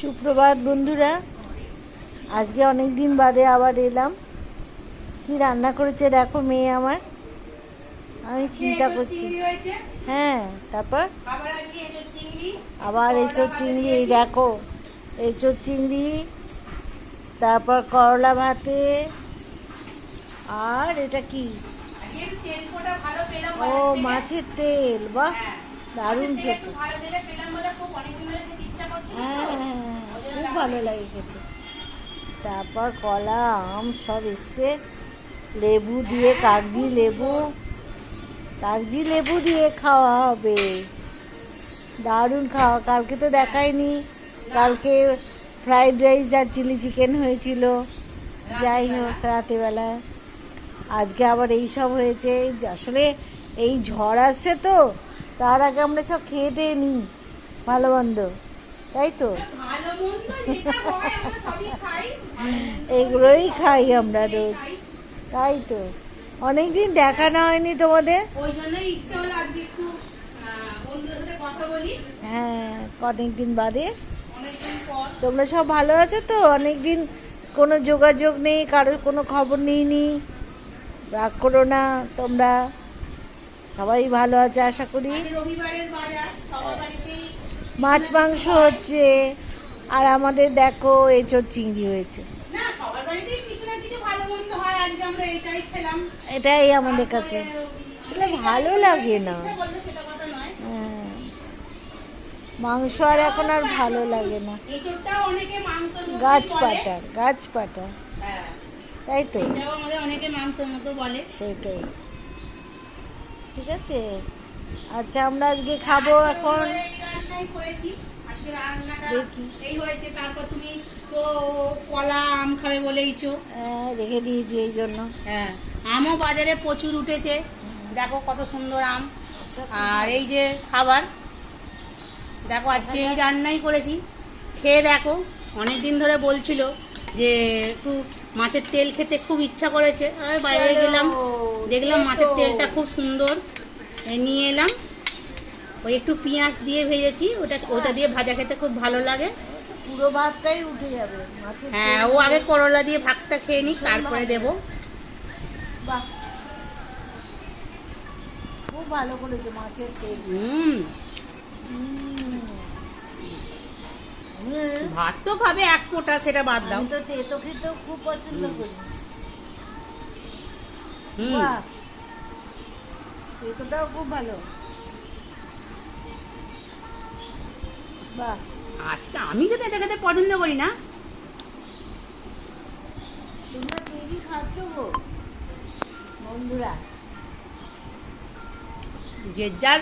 সুপ্রভাত বন্ধুরা। আজকে অনেক দিন বাদে আবার এলাম। কি রান্না করেছে দেখো মেয়ে আমার। আমি চিন্তা করছি। হ্যাঁ তারপর? আবার এঁচোর চিংড়ি। এই দেখো। এঁচোর চিংড়ি তারপর করলা ভাতে আর এটা কি? ও মাছের তেল বাহ দারুণ খেতে। হ্যাঁ হ্যাঁ, খুব ভালো লাগে খেতে। তারপর কলা, আম, সব এসছে। লেবু দিয়ে, কাগজি লেবু। কাগজি লেবু দিয়ে খাওয়া হবে। দারুণ খাওয়া। কালকে তো দেখায়নি কালকে ফ্রাইড রাইস আর চিলি চিকেন হয়েছিল। যাই হোক, রাতেবেলা। আজকে আবার এই সব হয়েছে। আসলে এই ঝড় আসছে তো, তার আগে আমরা সব খেয়ে নিই। ভালো মন্দ। তাই তো? এগুলোই খাই আমরা রোজ। তাই তো। অনেকদিন দেখা না হয়নি তোমাদের? ওই জন্যই ইচ্ছা হলো আজকে একটু আহ, বন্ধুদের সাথে কথা বলি। হ্যাঁ অনেকদিন বাদে তোমরা সব ভালো আছো তো? অনেকদিন কোনো যোগাযোগ নেই কারোর কোনো খবর নিইনি। রাগ করো না তোমরা। সবাই ভালো আছে আশা করি। রবিবারের বাজার সবার বাড়িতেই মাছ মাংস হচ্ছে আর আমাদের দেখো এঁচোর চিংড়ি হয়েছে। হয় এটাই আমাদের কাছে। ভালো লাগে না। হ্যাঁ। মাংস আর এখন আর ভালো লাগে না। গাছ পাটার গাছ পাটা হ্যাঁ। তাই তো? সেটাই। ঠিক আছে? আচ্ছা আমরা আজকে খাব এখন। রান্নাই করেছি। আজকে রান্নাটা দেখি। এই হয়েছে তারপর তুমি তো কলা আম খাবে বলেইছো। হ্যাঁ, রেখে দিয়েছি এই জন্য। হ্যাঁ আমও বাজারে প্রচুর উঠেছে। দেখো কত সুন্দর আম। আর এই যে খাবার দেখো আজকে এই রান্নাই করেছি। খেয়ে দেখো অনেক দিন ধরে বলছিল যে একটু মাছের তেল খেতে খুব ইচ্ছা করেছে। আমি বাইরে গেলাম দেখলাম মাছের তেলটা খুব সুন্দর। নিয়ে এলাম। ওই একটু পেঁয়াজ দিয়ে ভেজেছি ওটা ওটা দিয়ে ভাজা খেতে খুব ভালো লাগে। পুরো ভাতটাই উঠে যাবে হ্যাঁ ও আগে করলা দিয়ে ভাতটা খেয়ে নিক তারপরে দেবো। বাহ। খুব ভালো করেছে মাছের তেল হুম। ভাত তো খাবে এক ফোঁটা সেটা বাদ দাও। তো তেতো খেতেও খুব পছন্দ করি। হুম। তেতোটাও খুব ভালো। আজকে আমি তো খেতে খেতে পছন্দ করি না। তোমরা কে কি খাচ্ছ গো? বন্ধুরা। যে যার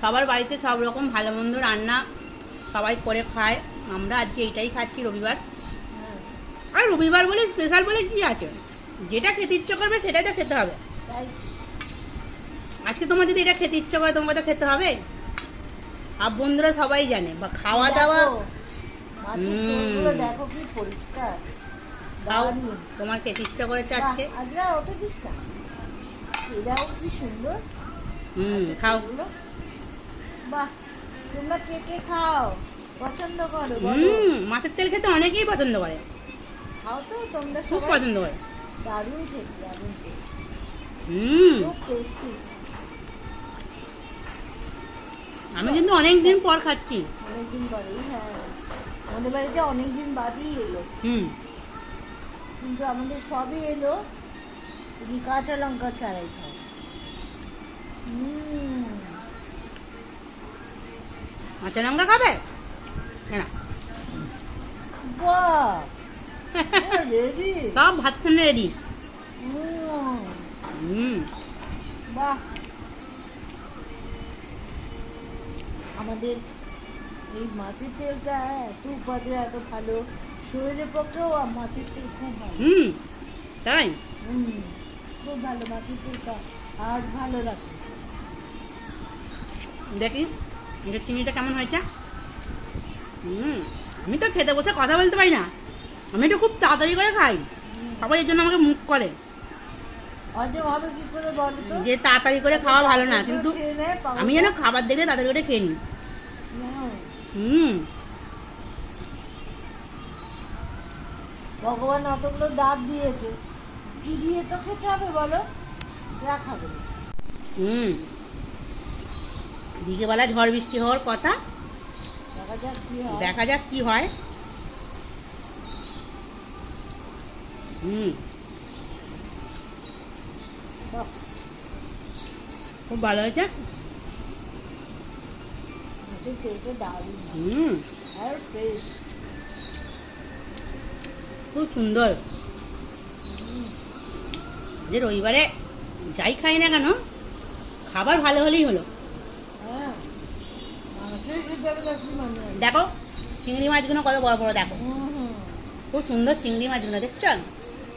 সবার বাড়িতে সব রকম ভালো মন্দ রান্না সবাই করে খায়। আমরা আজকে এটাই খাচ্ছি রবিবার। হ্যাঁ, আর রবিবার বলে স্পেশাল বলে কি আছে? যেটা খেতে ইচ্ছে করবে সেটাই তো খেতে হবে। আজকে তোমার যদি এটা খেতে ইচ্ছে করে তোমাকে তো খেতে হবে। আর বন্ধুরা সবাই জানে বা খাওয়া দাওয়া দেখো, কি পরিষ্কার। খাও। তোমার খেতে ইচ্ছে করেছে আজকে? বাহ, আজকে অত দিস না। এরাও কি সুন্দর। হুম খাও। বাহ তোমরা কে কে খাও? পছন্দ করো হুম মাছের তেল খেতে অনেকেই পছন্দ করে। খাও তো তোমরা খুব পছন্দ করে। দারুণ খেতে দারুণ খেতে। হুম। খুব টেস্টি আমি কিন্তু অনেক দিন পর খাচ্ছি। অনেকদিন পরেই হ্যাঁ। আমাদের বাড়িতে অনেকদিন বাদই এলো। হুম। কিন্তু আমাদের সবই এলো তুমি কাঁচা লঙ্কা ছাড়াই খাও কাঁচা লঙ্কা খাবে? না বাহ। সব ভাত রেডি হুম। বাহ। আমাদের এই মাছের তেলটা এত উপাদেয় এত ভালো। শরীরের পক্ষেও মাছের তেল খুব ভালো। হুম তাই? হুম খুব ভালো মাছের তেলটা আর ভালো রাখে দেখি এটা চিনিটা কেমন হয়েছে? হুম আমি তো খেতে বসে কথা বলতে পারি না। আমি এটা খুব তাড়াতাড়ি করে খাই। সবাই এর জন্য আমাকে মুখ করে। যে তাড়াতাড়ি করে খাওয়া ভালো না কিন্তু আমি যেন খাবার দেখলে তাড়াতাড়ি করে খেয়ে নিই। হুম। হুম। ভগবান অতগুলো দাঁত দিয়েছে চিবিয়ে তো খেতে হবে বলো যা খাবে হুম। বিকেবেলা ঝড় বৃষ্টি হওয়ার কথা। দেখা যাক কি হয়। দেখা যাক কি হয়। হুম। খুব ভালো হয়েছে? হুম। খুব সুন্দর। যে রবিবারে যাই খাই না কেন খাবার ভালো হলেই হলো। হ্যাঁ? দেখো চিংড়ি মাছগুলো কত বড় বড় দেখো। খুব সুন্দর চিংড়ি মাছগুলো দেখছ?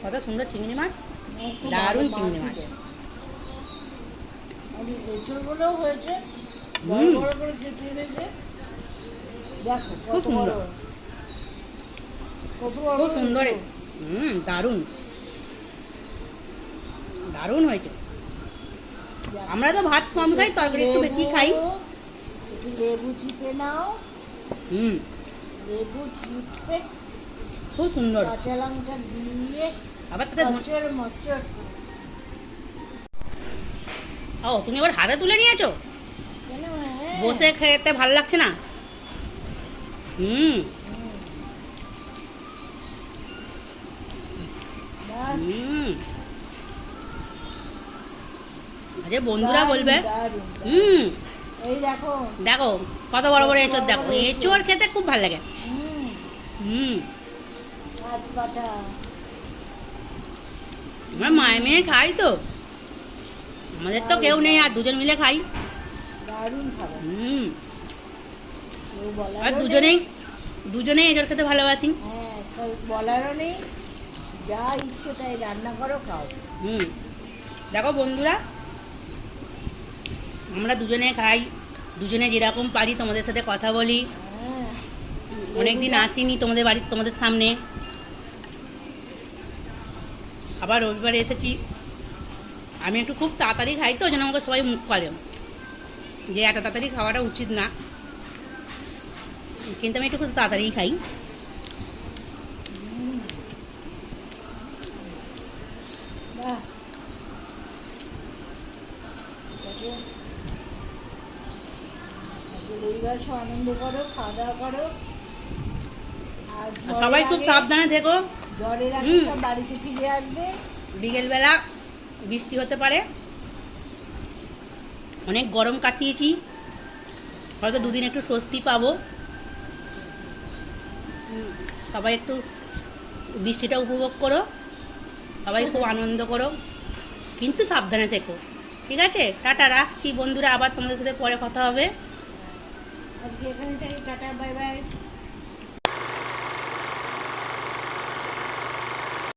কত সুন্দর চিংড়ি মাছ। দারুণ চিংড়ি মাছ। খুব সুন্দর। খুব সুন্দর হুম দারুণ। দারুণ হয়েছে। আমরা তো ভাত কম খাই তরকারি একটু বেশি খাই। লেবু, লেবু চিপে নাও। হুম। লেবু চিপে খুব সুন্দর। কাঁচা লঙ্কা দিয়ে আবার তাতে ও তুমি আবার হাতে তুলে নিয়েছো? হ্যাঁ? বসে খেতে ভালো লাগছে না? হুম। আরে বন্ধুরা বলবে। হুম। দেখো। দেখো কত বড় বড় এঁচোর দেখো। এঁচোর খেতে খুব ভালো লাগে। হুম। হুম। আমরা মায়ে মেয়ে খাই তো। আমাদের তো কেউ নেই আর দুজন মিলে খাই। হুম। আর দুজনেই দুজনেই এঁচড় খেতে ভালোবাসি। হ্যাঁ বলারও নেই। যা ইচ্ছে তাই রান্না করো খাও। হুম। দেখো বন্ধুরা আমরা দুজনে খাই। দুজনে যেরকম পারি তোমাদের সাথে কথা বলি। হ্যাঁ। অনেকদিন আসিনি তোমাদের বাড়ির তোমাদের সামনে। আবার রবিবারে এসেছি। আমি একটু খুব তাড়াতাড়ি খাই তো জন্য আমাকে সবাই মুখ করে। যে এত তাড়াতাড়ি খাওয়াটা উচিত না। কিন্তু আমি একটু খুব তাড়াতাড়ি খাই। সবাই খুব সাবধানে থেকো। ঝড়ের আগে হুম। সব বাড়িতে ফিরে আসবে। বিকেলবেলা বৃষ্টি হতে পারে। অনেক গরম কাটিয়েছি। হয়তো দুদিন একটু স্বস্তি পাবো। সবাই একটু বৃষ্টিটা উপভোগ করো। সবাই খুব আনন্দ করো। কিন্তু সাবধানে থেকো। ঠিক আছে? টাটা রাখছি বন্ধুরা। আবার তোমাদের সাথে পরে কথা হবে। আজকে এখানে টাটা বাই।